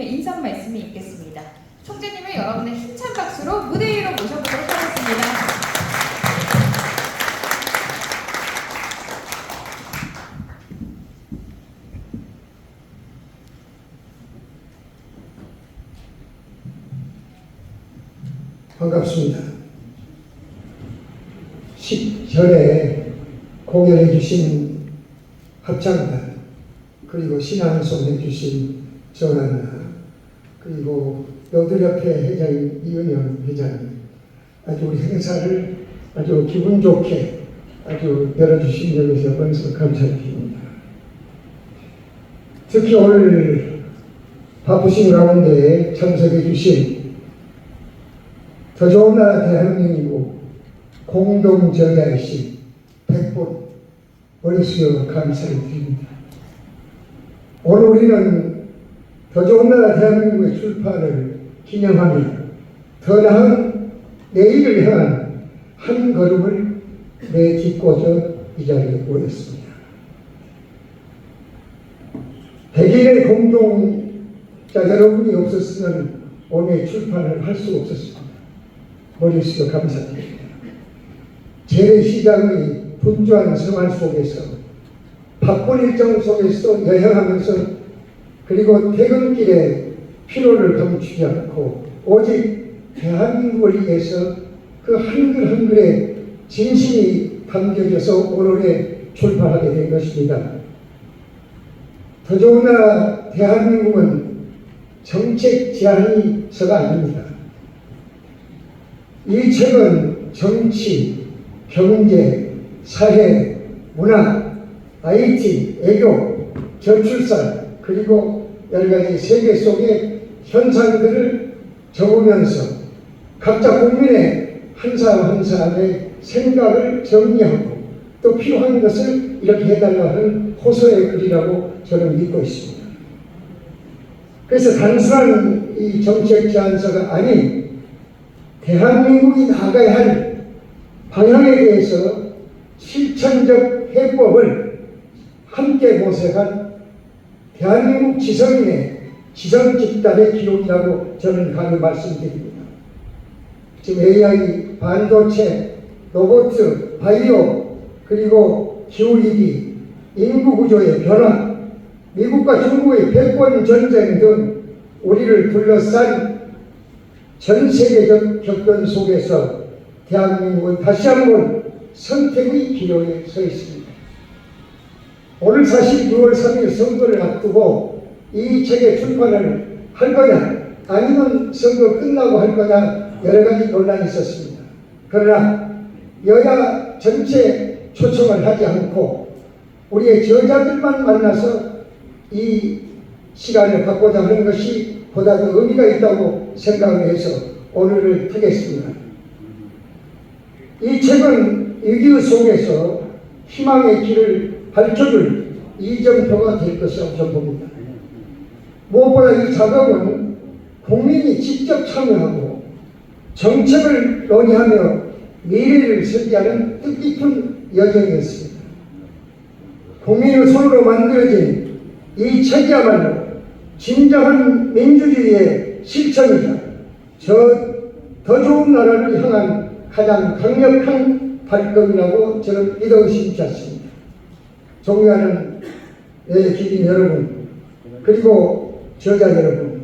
총재님의 인사 말씀이 있겠습니다. 총재님을 여러분의 힘찬 박수로 무대 위로 모셔보도록 하겠습니다. 반갑습니다. 10절에 공연해 주신 합창단 그리고 신앙송 해주신 전하나 그리고 여드협회 회장인 이은영 회장님 아주 우리 행사를 아주 기분 좋게 아주 열어주신 점에서 먼저 감사드립니다. 특히 오늘 바쁘신 가운데 참석해 주신 더 좋은 나라 대한민국 공동저자이신 백분 머리수여 감사를 드립니다. 오늘 우리는 더 좋은 나라 대한민국의 출판을 기념하며 더 나은 내일을 향한 한 걸음을 내딛고저 이 자리에 모였습니다. 백일의 공동자 여러분이 없었으면 오늘 출판을 할 수 없었습니다. 머리수도 감사드립니다. 재래시장의 분주한 생활 속에서 바쁜 일정 속에서 여행하면서 그리고 퇴근길에 피로를 감추지 않고 오직 대한민국을 위해서 그 한글 한글에 진심이 담겨져서 오늘에 출판하게 된 것입니다. 더 좋은 나라 대한민국은 정책 제안이서가 아닙니다. 이 책은 정치, 경제, 사회, 문화, IT, 애교, 저출산, 그리고 여러 가지 세계 속의 현상들을 적으면서 각자 국민의 한 사람 한 사람의 생각을 정리하고 또 필요한 것을 이렇게 해달라 하는 호소의 글이라고 저는 믿고 있습니다. 그래서 단순한 이 정책 제안서가 아닌 대한민국이 나가야 할 방향에 대해서 실천적 해법을 함께 모색한 대한민국 지성인의 지성 집단의 기록이라고 저는 감히 말씀드립니다. 지금 AI, 반도체, 로봇, 바이오, 그리고 기후위기, 인구구조의 변화, 미국과 중국의 패권 전쟁 등 우리를 둘러싼 전 세계적 격변 속에서 대한민국은 다시 한번 선택의 기로에 서 있습니다. 오늘 사실 6월 3일 선거를 앞두고 이 책의 출판을 할 거냐 아니면 선거 끝나고 할 거냐 여러 가지 논란이 있었습니다. 그러나 여야 전체 초청을 하지 않고 우리의 저자들만 만나서 이 시간을 갖고자 하는 것이 보다 더 의미가 있다고 생각을 해서 오늘을 타겠습니다. 이 책은 위기 속에서 희망의 길을 밝혀줄 이정표가 될 것이라고 저는 봅니다. 무엇보다 이 작업은 국민이 직접 참여하고 정책을 논의하며 미래를 설계하는 뜻깊은 여정이었습니다. 국민의 손으로 만들어진 이 책이야말로 진정한 민주주의의 실천이자 저 더 좋은 나라를 향한 가장 강력한 발걸음이라고 저는 믿어 의심치 않습니다. 존경하는 내 기린 여러분 그리고 저자 여러분